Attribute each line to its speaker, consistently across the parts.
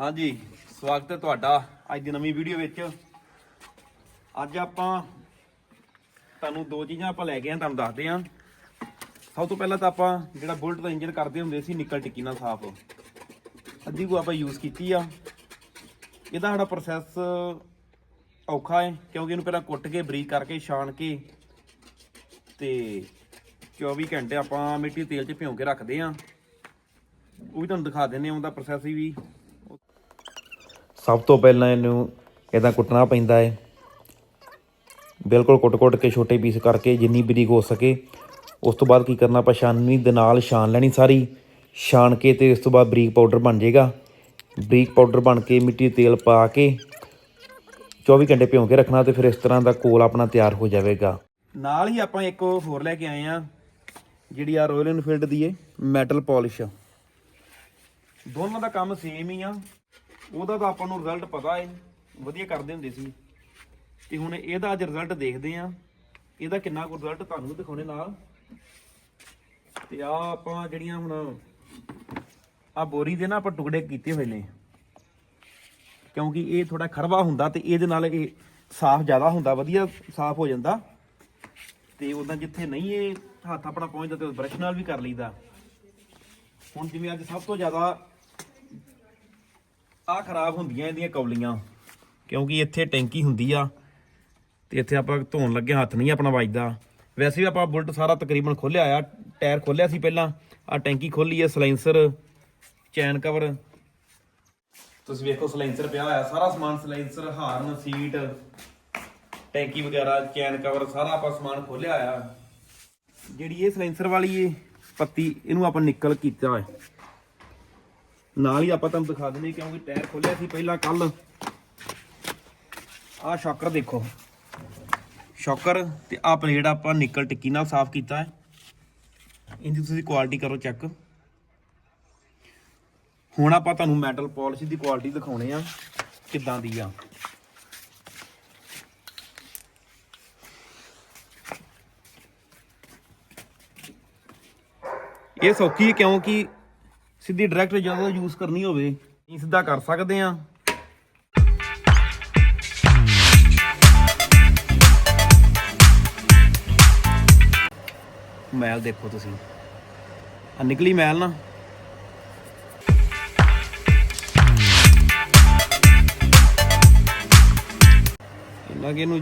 Speaker 1: ਹਾਂਜੀ, ਸਵਾਗਤ ਹੈ ਤੁਹਾਡਾ ਅੱਜ ਦੀ ਨਵੀਂ ਵੀਡੀਓ ਵਿੱਚ। ਅੱਜ ਆਪਾਂ ਤੁਹਾਨੂੰ ਦੋ ਚੀਜ਼ਾਂ ਆਪਾਂ ਲੈ ਕੇ ਆ ਤੁਹਾਨੂੰ ਦੱਸਦੇ ਆ ਸਭ ਤੋਂ ਪਹਿਲਾਂ ਤਾਂ ਆਪਾਂ ਜਿਹੜਾ ਬੁਲਟ ਦਾ ਇੰਜਨ ਕਰਦੇ ਹੁੰਦੇ ਸੀ, ਨਿਕਲ ਟਿੱਕੀ ਨਾਲ ਸਾਫ਼। ਅੱਧੀ ਕੋ ਆਪਾਂ ਯੂਜ਼ ਕੀਤੀ ਆ। ਇਹਦਾ ਸਾਡਾ ਪ੍ਰੋਸੈਸ ਔਖਾ ਹੈ, ਕਿਉਂਕਿ ਇਹਨੂੰ ਪਹਿਲਾਂ ਕੁੱਟ ਕੇ, ਬਰੀਕ ਕਰਕੇ, ਛਾਣ ਕੇ ਤੇ 24 ਘੰਟੇ ਆਪਾਂ ਮਿੱਟੀ ਤੇਲ 'ਚ ਭਿਉਂ ਕੇ ਰੱਖਦੇ ਆ ਉਹ ਵੀ ਤੁਹਾਨੂੰ ਦਿਖਾ ਦਿੰਦੇ ਆ ਉਹਦਾ ਪ੍ਰੋਸੈਸ ਵੀ।
Speaker 2: ਸਭ ਤੋਂ ਪਹਿਲਾਂ ਇਹਨੂੰ ਇਦਾਂ ਕੁੱਟਣਾ ਪੈਂਦਾ ਹੈ। ਬਿਲਕੁਲ ਕੁੱਟ-ਕੁੱਟ ਕੇ ਛੋਟੇ ਪੀਸ ਕਰਕੇ ਜਿੰਨੀ ਬਰੀਕ ਹੋ ਸਕੇ। ਉਸ ਤੋਂ ਬਾਅਦ ਕੀ ਕਰਨਾ ਆਪਾਂ ਛਾਨਣੀ ਦੇ ਨਾਲ ਛਾਨ ਲੈਣੀ ਸਾਰੀ। ਛਾਨ ਕੇ ਤੇ ਉਸ ਤੋਂ ਬਾਅਦ ਬਰੀਕ ਪਾਊਡਰ ਬਣ ਜਾਏਗਾ। ਬਰੀਕ ਪਾਊਡਰ ਬਣ ਕੇ ਮਿੱਟੀ ਤੇਲ ਪਾ ਕੇ 24 ਘੰਟੇ ਭਿਉਂ ਕੇ ਰੱਖਣਾ ਤੇ ਫਿਰ ਇਸ ਤਰ੍ਹਾਂ ਦਾ ਕੋਲ ਆਪਣਾ ਤਿਆਰ ਹੋ ਜਾਵੇਗਾ।
Speaker 1: ਨਾਲ ਹੀ ਆਪਾਂ ਇੱਕ ਹੋਰ ਲੈ ਕੇ ਆਏ ਆ ਜਿਹੜੀ ਆ ਰਾਇਲ ਐਨਫੀਲਡ ਦੀ ਏ ਮੈਟਲ ਪਾਲਿਸ਼ ਦੋਨਾਂ ਦਾ ਕੰਮ ਸੇਮ ਹੀ ਆ। ਉਹਦਾ ਤਾਂ ਆਪਾਂ ਨੂੰ ਰਿਜ਼ਲਟ ਪਤਾ ਏ ਵਧੀਆ ਕਰਦੇ ਹੁੰਦੇ ਸੀ। ਤੇ ਹੁਣ ਇਹਦਾ ਅੱਜ ਰਿਜ਼ਲਟ ਦੇਖਦੇ ਆ ਇਹਦਾ ਕਿੰਨਾ ਕੁ ਰਿਜ਼ਲਟ ਤੁਹਾਨੂੰ ਦਿਖਾਉਣੇ ਨਾਲ। ਤੇ ਆ ਆਪਾਂ ਜਿਹੜੀਆਂ ਹੁਣ ਆ ਬੋਰੀ ਦੇ ਨਾ ਆਪਾਂ ਟੁਕੜੇ ਕੀਤੇ ਹੋਏ ਨੇ। ਕਿਉਂਕਿ ਇਹ ਥੋੜਾ ਖਰਵਾ ਹੁੰਦਾ ਤੇ ਇਹਦੇ ਨਾਲ ਇਹ ਸਾਫ਼ ਜ਼ਿਆਦਾ ਹੁੰਦਾ, ਵਧੀਆ ਸਾਫ਼ ਹੋ ਜਾਂਦਾ। ਤੇ ਉਦਾਂ ਜਿੱਥੇ ਨਹੀਂ ਇਹ ਹੱਥ ਆਪਣਾ ਪਹੁੰਚਦਾ ਤੇ ਬ੍ਰਸ਼ ਨਾਲ ਵੀ ਕਰ ਲਈਦਾ। ਹੁਣ ਜਿਵੇਂ ਅੱਜ ਸਭ ਤੋਂ ਜ਼ਿਆਦਾ ਆ ਖਰਾਬ ਹੁੰਦੀਆਂ ਇਹਦੀਆਂ ਕੌਲੀਆਂ, ਕਿਉਂਕਿ ਇੱਥੇ ਟੈਂਕੀ ਹੁੰਦੀ ਆ ਤੇ ਇੱਥੇ ਆਪਾਂ ਧੋਣ ਲੱਗੇ, ਹੱਥ ਨਹੀਂ ਆਪਣਾ ਵੱਜਦਾ। ਵੈਸੇ ਵੀ ਆਪਾਂ ਬੁਲਟ ਸਾਰਾ ਤਕਰੀਬਨ ਖੋਲਿਆ ਆ, ਟਾਇਰ ਖੋਲਿਆ ਸੀ ਪਹਿਲਾਂ ਆ ਟੈਂਕੀ ਖੋਲੀ ਹੈ ਸਲਾਈਂਸਰ, ਚੈਨ ਕਵਰ। ਤੁਸੀਂ ਵੇਖੋ ਸਲਾਈਂਸਰ ਪਿਆ ਹੋਇਆ, ਸਾਰਾ ਸਮਾਨ ਸਲਾਈਂਸਰ, ਹਾਰਨ, ਸੀਟ, ਟੈਂਕੀ ਵਗੈਰਾ, ਚੈਨ ਕਵਰ, ਸਾਰਾ ਆਪਾਂ ਸਮਾਨ ਖੋਲਿਆ ਆ। ਜਿਹੜੀ ਇਹ ਸਲੈਂਸਰ ਵਾਲੀ ਇਹ ਪੱਤੀ, ਇਹਨੂੰ ਆਪਾਂ ਨਿਕਲ ਕੀਤਾ ਹੈ ਨਾਲ ਹੀ ਆਪਾਂ ਤੁਹਾਨੂੰ ਦਿਖਾ ਦਿੰਦੇ ਕਿਉਂਕਿ ਟਾਇਰ ਖੋਲਿਆ ਸੀ ਪਹਿਲਾਂ ਕੱਲ ਆਹ ਸ਼ੌਕਰ ਦੇਖੋ। ਸ਼ੌਕਰ ਤੇ ਆਹ ਪਲੇਟ ਆਪਾਂ ਨਿਕਲ ਟਿੱਕੀ ਨਾਲ ਸਾਫ਼ ਕੀਤਾ ਹੈ। ਇਹਦੀ ਤੁਸੀਂ ਕੁਆਲਿਟੀ ਕਰੋ ਚੈੱਕ ਹੁਣ ਆਪਾਂ ਤੁਹਾਨੂੰ ਮੈਟਲ ਪਾਲਿਸ਼ ਦੀ ਕੁਆਲਿਟੀ ਦਿਖਾਉਣੇ ਆ ਕਿੱਦਾਂ ਦੀ ਆ। ਇਹ ਸੌਖੀ ਹੈ ਕਿਉਂਕਿ ਸਿੱਧੀ ਡਾਇਰੈਕਟ ਜਦੋਂ ਯੂਜ਼ ਕਰਨੀ ਹੋਵੇ, ਅਸੀਂ ਸਿੱਧਾ ਕਰ ਸਕਦੇ ਆ ਮੈਲ ਦੇਖੋ ਤੁਸੀਂ। ਆ ਨਿਕਲੀ ਮੈਲ ਨਾ। ਇਹਨਾਂ ਕਿ ਇਹਨੂੰ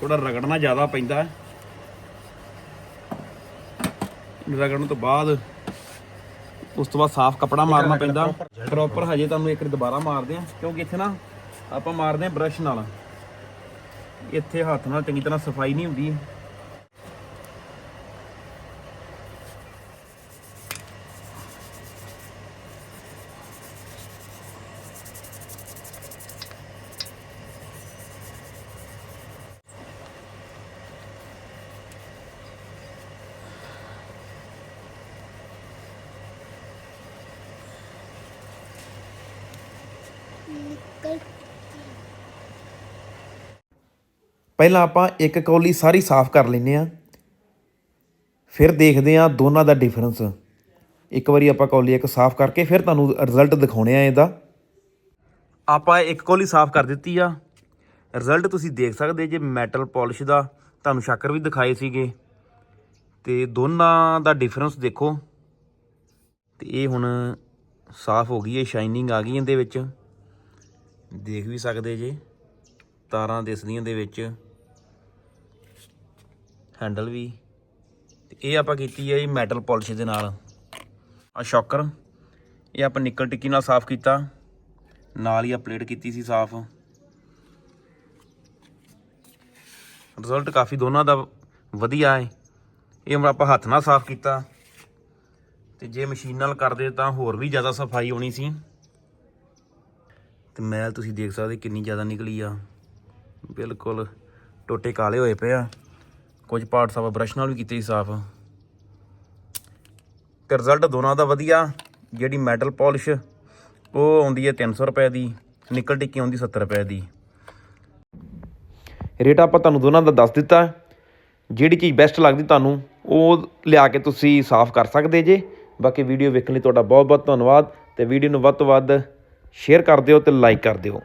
Speaker 1: ਥੋੜਾ ਰਗੜਨਾ ਜ਼ਿਆਦਾ ਪੈਂਦਾ। ਰਗੜਨ ਤੋਂ ਬਾਅਦ ਉਸ ਤੋਂ ਬਾਅਦ ਸਾਫ਼ ਕਪੜਾ ਮਾਰਨਾ ਪੈਂਦਾ। ਪ੍ਰੋਪਰ ਹਜੇ ਤੁਹਾਨੂੰ ਇੱਕ ਵਾਰੀ ਦੁਬਾਰਾ ਮਾਰਦੇ ਆ ਕਿਉਂਕਿ ਇੱਥੇ ਨਾ ਆਪਾਂ ਮਾਰਦੇ ਆ ਬ੍ਰਸ਼ ਨਾਲ। ਇੱਥੇ ਹੱਥ ਨਾਲ ਚੰਗੀ ਤਰ੍ਹਾਂ ਸਫ਼ਾਈ ਨਹੀਂ ਹੁੰਦੀ।
Speaker 2: ਪਹਿਲਾਂ ਆਪਾਂ ਇੱਕ ਕੌਲੀ ਸਾਰੀ ਸਾਫ਼ ਕਰ ਲੈਨੇ ਆ ਫਿਰ ਦੇਖਦੇ ਆ ਦੋਨਾਂ ਦਾ ਡਿਫਰੈਂਸ ਇੱਕ ਵਾਰੀ ਆਪਾਂ ਕੌਲੀ ਇੱਕ ਸਾਫ਼ ਕਰਕੇ ਫਿਰ ਤੁਹਾਨੂੰ ਰਿਜ਼ਲਟ ਦਿਖਾਉਣੇ ਆ ਇਹਦਾ।
Speaker 1: ਆਪਾਂ ਇੱਕ ਕੌਲੀ ਸਾਫ਼ ਕਰ ਦਿੱਤੀ ਆ। ਰਿਜ਼ਲਟ ਤੁਸੀਂ ਦੇਖ ਸਕਦੇ ਜੇ ਮੈਟਲ ਪਾਲਿਸ਼ ਦਾ, ਤੁਹਾਨੂੰ ਸ਼ੱਕਰ ਵੀ ਦਿਖਾਏ ਸੀਗੇ। ਤੇ ਦੋਨਾਂ ਦਾ ਡਿਫਰੈਂਸ ਦੇਖੋ। ਤੇ ਇਹ ਹੁਣ ਸਾਫ਼ ਹੋ ਗਈ ਹੈ ਸ਼ਾਈਨਿੰਗ ਆ ਗਈ ਇਹਦੇ ਵਿੱਚ। ਦੇਖ ਵੀ ਸਕਦੇ ਜੇ। ਤਾਰਾਂ ਦਿਸਦੀਆਂ ਦੇ ਵਿੱਚ। ਹੈਂਡਲ ਵੀ। ਤੇ ਇਹ ਆਪਾਂ ਕੀਤੀ ਹੈ ਜੀ ਮੈਟਲ ਪਾਲਿਸ਼ ਦੇ ਨਾਲ। ਆ ਸ਼ੌਕਰ। ਇਹ ਆਪਾਂ ਨਿਕਲ ਟਿੱਕੀ ਨਾਲ ਸਾਫ਼ ਕੀਤਾ। ਨਾਲ ਹੀ ਆ ਪਲੇਟ ਕੀਤੀ ਸੀ ਸਾਫ਼। ਰਿਜ਼ਲਟ ਕਾਫੀ ਦੋਨਾਂ ਦਾ ਵਧੀਆ ਹੈ ਇਹ ਹੁਣ ਆਪਾਂ ਹੱਥ ਨਾਲ ਸਾਫ਼ ਕੀਤਾ। ਤੇ ਜੇ ਮਸ਼ੀਨ ਨਾਲ ਕਰਦੇ ਤਾਂ ਹੋਰ ਵੀ ਜ਼ਿਆਦਾ ਸਫ਼ਾਈ ਹੋਣੀ ਸੀ। ਤੇ ਮੈਲ ਤੁਸੀਂ ਦੇਖ ਸਕਦੇ ਕਿੰਨੀ ਜ਼ਿਆਦਾ ਨਿਕਲੀ ਆ। ਬਿਲਕੁਲ ਟੋਟੇ ਕਾਲੇ ਹੋਏ ਪਏ ਆ। ਕੁਝ ਪਾਰਟਸ ਆਪਾਂ ਬ੍ਰਸ਼ ਨਾਲ ਵੀ ਕੀਤੇ ਸੀ ਸਾਫ਼। ਤੇ ਰਿਜ਼ਲਟ ਦੋਨਾਂ ਦਾ ਵਧੀਆ। ਜਿਹੜੀ ਮੈਟਲ ਪਾਲਿਸ਼ ਉਹ ਆਉਂਦੀ ਹੈ 300 ਰੁਪਏ ਦੀ, ਨਿਕਲ ਟਿੱਕੀ ਆਉਂਦੀ 70 ਰੁਪਏ ਦੀ।
Speaker 2: ਰੇਟ ਆਪਾਂ ਤੁਹਾਨੂੰ ਦੋਨਾਂ ਦਾ ਦੱਸ ਦਿੱਤਾ। ਜਿਹੜੀ ਚੀਜ਼ ਬੈਸਟ ਲੱਗਦੀ ਤੁਹਾਨੂੰ, ਉਹ ਲਿਆ ਕੇ ਤੁਸੀਂ ਸਾਫ਼ ਕਰ ਸਕਦੇ ਜੇ। ਬਾਕੀ ਵੀਡੀਓ ਵੇਖਣ ਲਈ ਤੁਹਾਡਾ ਬਹੁਤ ਬਹੁਤ ਧੰਨਵਾਦ। ਤੇ ਵੀਡੀਓ ਨੂੰ ਵੱਧ ਤੋਂ ਵੱਧ
Speaker 1: ਸ਼ੇਅਰ ਕਰ ਦਿਓ ਅਤੇ ਲਾਈਕ ਕਰ ਦਿਓ।